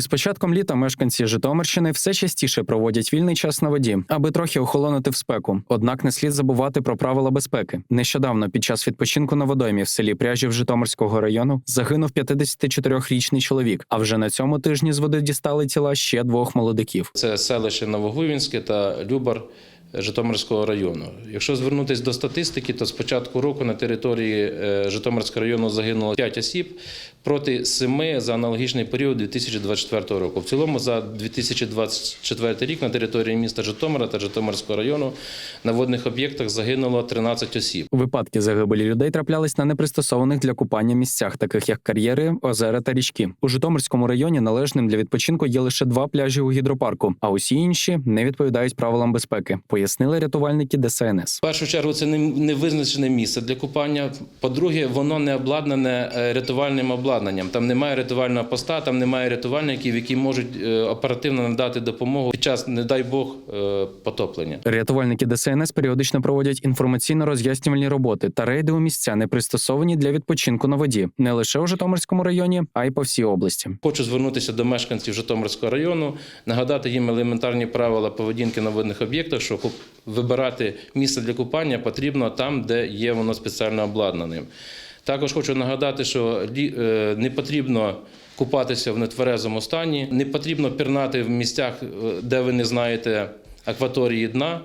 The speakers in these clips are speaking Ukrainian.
Із початком літа мешканці Житомирщини все частіше проводять вільний час на воді, аби трохи охолонути в спеку. Однак не слід забувати про правила безпеки. Нещодавно під час відпочинку на водоймі в селі Пряжів Житомирського району загинув 54-річний чоловік. А вже на цьому тижні з води дістали тіла ще двох молодиків. Це селище Новогуївське та Любар Житомирського району. Якщо звернутися до статистики, то з початку року на території е, Житомирського району загинуло 5 осіб проти 7 за аналогічний період 2024 року. В цілому за 2024 рік на території міста Житомира та Житомирського району на водних об'єктах загинуло 13 осіб. Випадки загибелі людей траплялись на непристосованих для купання місцях, таких як кар'єри, озера та річки. У Житомирському районі належним для відпочинку є лише два пляжі у гідропарку, а усі інші не відповідають правилам безпеки, пояснили рятувальники ДСНС. В першу чергу це не- не визначене місце для купання. По-друге, воно не обладнане е, рятувальним обладнанням. Там немає рятувального поста, там немає рятувальників, які можуть е, оперативно надати допомогу під час, не дай Бог, е, потоплення. Рятувальники ДСНС періодично проводять інформаційно-роз'яснювальні роботи та рейди у місця, не пристосовані для відпочинку на воді, не лише у Житомирському районі, а й по всій області. Хочу звернутися до мешканців Житомирського району, нагадати їм елементарні правила поведінки на водних об'єктах, що вибирати місце для купання потрібно там, де є воно спеціально обладнаним. Також хочу нагадати, що е, не потрібно купатися в нетверезому стані, не потрібно пірнати в місцях, е, де ви не знаєте акваторії дна.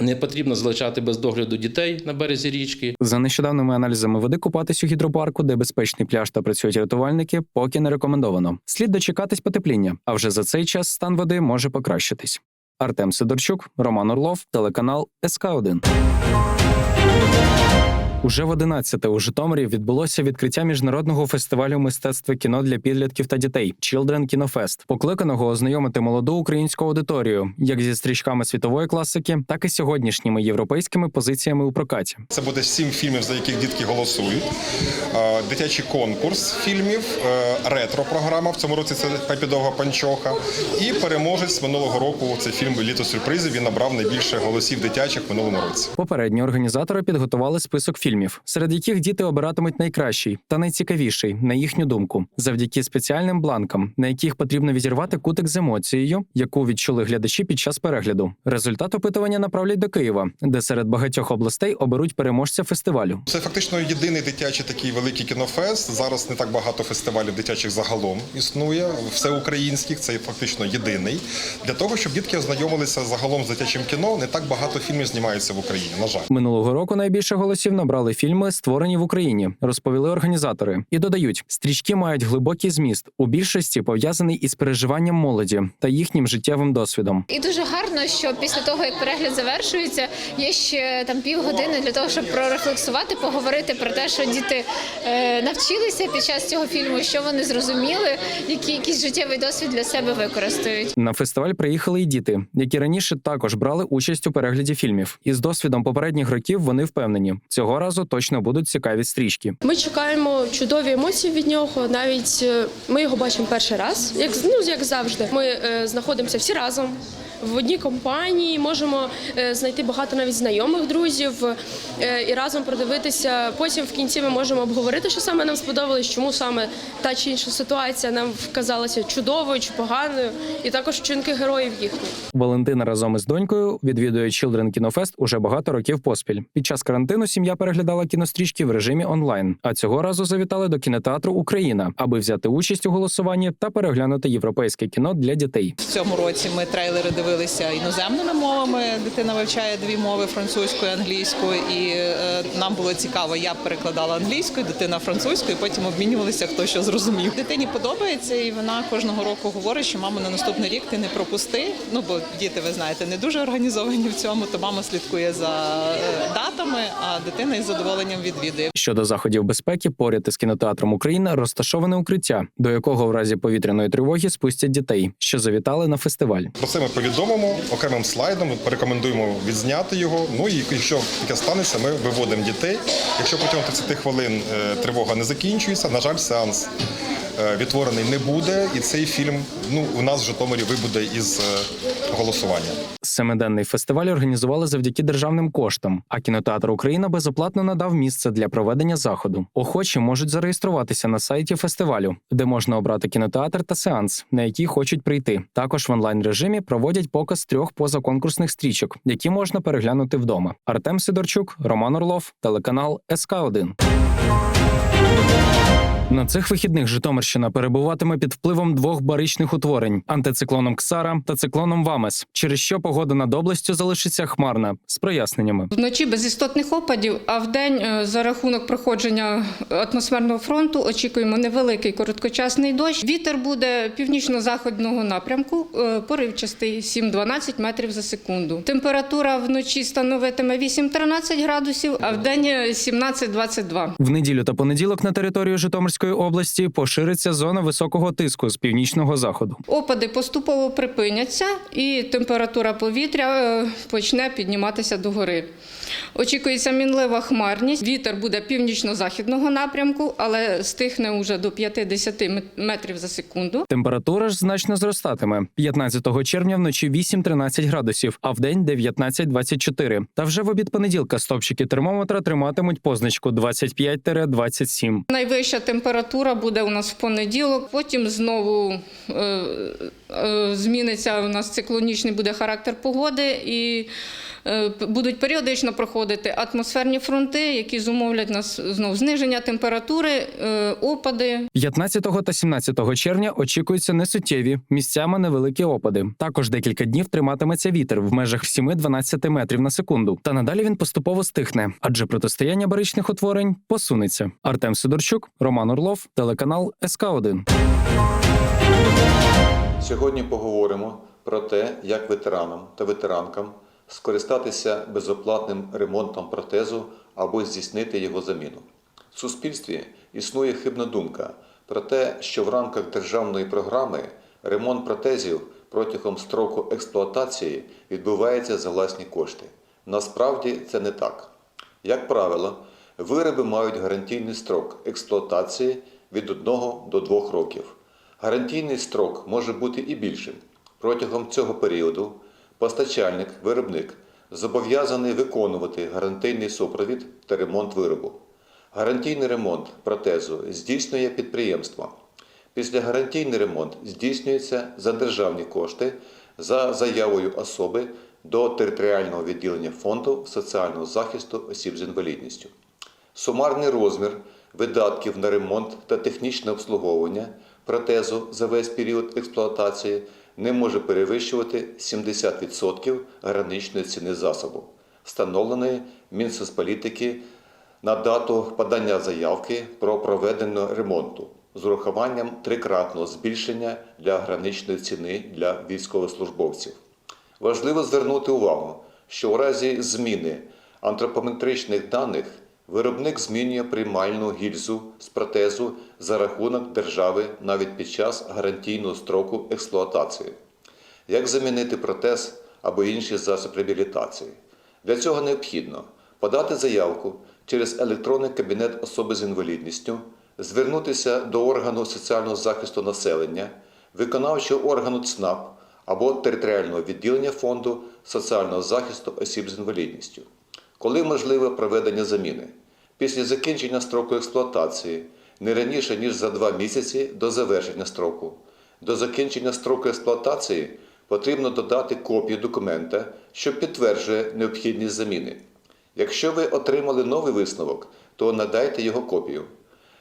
Не потрібно залишати без догляду дітей на березі річки. За нещодавними аналізами води купатись у гідропарку, де безпечний пляж та працюють рятувальники, поки не рекомендовано. Слід дочекатись потепління, а вже за цей час стан води може покращитись. Артем Сидорчук, Роман Орлов, телеканал СК 1 Уже в 11 у Житомирі відбулося відкриття міжнародного фестивалю мистецтва кіно для підлітків та дітей Children Кінофест, покликаного ознайомити молоду українську аудиторію як зі стрічками світової класики, так і сьогоднішніми європейськими позиціями у прокаті. Це буде сім фільмів, за яких дітки голосують. Дитячий конкурс фільмів, е, ретро-програма. В цьому році це Пепідовга Панчоха. І переможець минулого року це фільм Літо сюрпризів. Він набрав найбільше голосів дитячих минулому році. Попередні організатори підготували список фільмів, серед яких діти обиратимуть найкращий та найцікавіший, на їхню думку, завдяки спеціальним бланкам, на яких потрібно відірвати кутик з емоцією, яку відчули глядачі під час перегляду. Результат опитування направлять до Києва, де серед багатьох областей оберуть переможця фестивалю. Це фактично єдиний дитячий такий великий кінофест. Зараз не так багато фестивалів дитячих загалом існує. Всеукраїнських це фактично єдиний. Для того, щоб дітки ознайомилися загалом з дитячим кіно, не так багато фільмів знімаються в Україні. На жаль. Минулого року найбільше голосів набрали фільми, створені в Україні, розповіли організатори. І додають, стрічки мають глибокий зміст, у більшості пов'язаний із переживанням молоді та їхнім життєвим досвідом. І дуже гарно, що після того, як перегляд завершується, є ще там півгодини для того, щоб прорефлексувати, поговорити про те, що діти е, навчилися під час цього фільму, що вони зрозуміли, який якийсь життєвий досвід для себе використають. На фестиваль приїхали й діти, які раніше також брали участь у перегляді фільмів. І з досвідом попередніх років вони впевнені, цього разу точно будуть цікаві стрічки. Ми чекаємо чудові емоції від нього. Навіть е, ми його бачимо перший раз, як ну як завжди. Ми е, знаходимося всі разом в одній компанії, можемо е, знайти багато навіть знайомих друзів е, і разом продивитися. Потім в кінці ми можемо обговорити, що саме нам сподобалось, чому саме та чи інша ситуація нам вказалася чудовою чи поганою, і також вчинки героїв їхніх. Валентина разом із донькою відвідує Children Кінофест уже багато років поспіль. Під час карантину сім'я переглядала кінострічки в режимі онлайн. А цього разу завітали до кінотеатру Україна, аби взяти участь у голосуванні та переглянути європейське кіно для дітей. В цьому році ми трейлери дивилися іноземними мовами. Дитина вивчає дві мови французьку і англійську. І е, нам було цікаво. Я перекладала англійською, дитина французькою. Потім обмінювалися, хто що зрозумів. Дитині подобається, і вона кожного року говорить, що мама на наступний рік ти не пропусти. Ну бо діти, ви знаєте, не дуже організовані в цьому, то мама слідкує за е, датами, а дитина із задоволенням відвідує. Щодо заходів безпеки, поряд із кінотеатром Україна розташоване укриття, до якого в разі повітряної тривоги спустять дітей, що завітали на фестиваль. Про це ми повідомимо окремим слайдом. Порекомендуємо відзняти його. Ну і якщо таке станеться, ми виводимо дітей. Якщо протягом 30 хвилин е, тривога не закінчується, на жаль, сеанс відтворений не буде, і цей фільм ну у нас в Житомирі вибуде із е, голосування. Семиденний фестиваль організували завдяки державним коштам. А кінотеатр Україна безоплатно надав місце для проведення заходу. Охочі можуть зареєструватися на сайті фестивалю, де можна обрати кінотеатр та сеанс, на який хочуть прийти. Також в онлайн режимі проводять показ трьох позаконкурсних стрічок, які можна переглянути вдома. Артем Сидорчук, Роман Орлов, телеканал СК 1 на цих вихідних Житомирщина перебуватиме під впливом двох баричних утворень антициклоном Ксара та циклоном Вамес, через що погода над областю залишиться хмарна з проясненнями. Вночі без істотних опадів, а вдень е, за рахунок проходження атмосферного фронту очікуємо невеликий короткочасний дощ. Вітер буде північно-заходного напрямку, е, поривчастий 7-12 метрів за секунду. Температура вночі становитиме 8-13 градусів, а вдень е, 17-22. В неділю та понеділок на територію Житомирської області пошириться зона високого тиску з північного заходу. Опади поступово припиняться, і температура повітря е, почне підніматися догори. Очікується мінлива хмарність. Вітер буде північно-західного напрямку, але стихне уже до 50 метрів за секунду. Температура ж значно зростатиме 15 червня вночі 8-13 градусів, а вдень 19-24. Та вже в обід понеділка стопчики термометра триматимуть позначку 25-27. Найвища температура буде у нас в понеділок. Потім знову е, е, зміниться у нас циклонічний буде характер погоди і будуть періодично проходити атмосферні фронти, які зумовлять нас знову зниження температури, е, опади. 15 та 17 червня очікуються несуттєві місцями невеликі опади. Також декілька днів триматиметься вітер в межах 7-12 метрів на секунду. Та надалі він поступово стихне, адже протистояння баричних утворень посунеться. Артем Сидорчук, Роман Орлов, телеканал СК 1 Сьогодні поговоримо про те, як ветеранам та ветеранкам скористатися безоплатним ремонтом протезу або здійснити його заміну. В суспільстві існує хибна думка про те, що в рамках державної програми ремонт протезів протягом строку експлуатації відбувається за власні кошти. Насправді це не так. Як правило, вироби мають гарантійний строк експлуатації від 1 до 2 років. Гарантійний строк може бути і більшим. Протягом цього періоду постачальник, виробник зобов'язаний виконувати гарантійний супровід та ремонт виробу. Гарантійний ремонт протезу здійснює підприємство. Після гарантійний ремонт здійснюється за державні кошти за заявою особи до територіального відділення фонду соціального захисту осіб з інвалідністю. Сумарний розмір видатків на ремонт та технічне обслуговування протезу за весь період експлуатації не може перевищувати 70% граничної ціни засобу, встановленої Мінсоцполітики на дату подання заявки про проведення ремонту з урахуванням трикратного збільшення для граничної ціни для військовослужбовців. Важливо звернути увагу, що у разі зміни антропометричних даних виробник змінює приймальну гільзу з протезу за рахунок держави навіть під час гарантійного строку експлуатації. Як замінити протез або інший засіб реабілітації? Для цього необхідно подати заявку через електронний кабінет особи з інвалідністю, звернутися до органу соціального захисту населення, виконавчого органу ЦНАП або територіального відділення фонду соціального захисту осіб з інвалідністю. Коли можливе проведення заміни? Після закінчення строку експлуатації не раніше ніж за два місяці до завершення строку. До закінчення строку експлуатації потрібно додати копію документа, що підтверджує необхідність заміни. Якщо ви отримали новий висновок, то надайте його копію.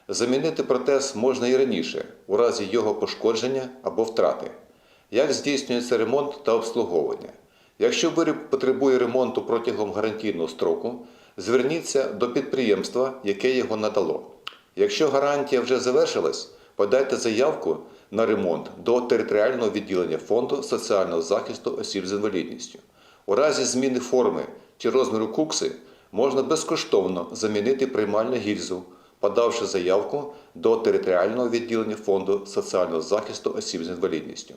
Замінити протез можна і раніше, у разі його пошкодження або втрати. Як здійснюється ремонт та обслуговування? Якщо виріб потребує ремонту протягом гарантійного строку, зверніться до підприємства, яке його надало. Якщо гарантія вже завершилась, подайте заявку на ремонт до територіального відділення фонду соціального захисту осіб з інвалідністю. У разі зміни форми чи розміру кукси можна безкоштовно замінити приймальну гільзу, подавши заявку до територіального відділення фонду соціального захисту осіб з інвалідністю.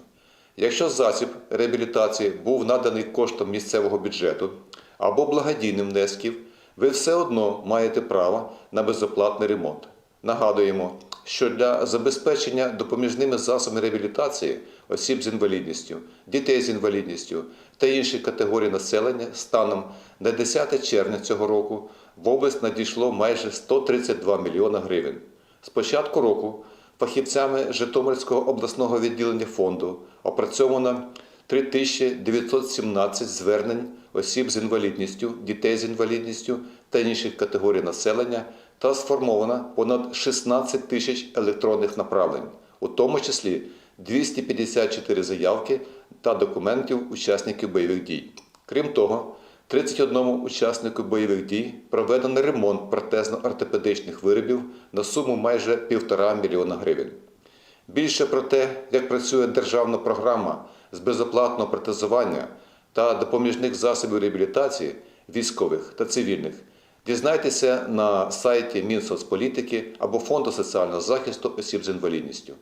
Якщо засіб реабілітації був наданий коштом місцевого бюджету або благодійним внесків, ви все одно маєте право на безоплатний ремонт. Нагадуємо, що для забезпечення допоміжними засобами реабілітації осіб з інвалідністю, дітей з інвалідністю та інших категорій населення станом на 10 червня цього року в область надійшло майже 132 мільйона гривень. З початку року фахівцями Житомирського обласного відділення фонду опрацьовано 3917 звернень осіб з інвалідністю, дітей з інвалідністю та інших категорій населення та сформовано понад 16 тисяч електронних направлень, у тому числі 254 заявки та документів учасників бойових дій. Крім того, 31 учаснику бойових дій проведено ремонт протезно-ортопедичних виробів на суму майже 1,5 мільйона гривень. Більше про те, як працює державна програма з безоплатного протезування та допоміжних засобів реабілітації військових та цивільних, дізнайтеся на сайті Мінсоцполітики або Фонду соціального захисту осіб з інвалідністю.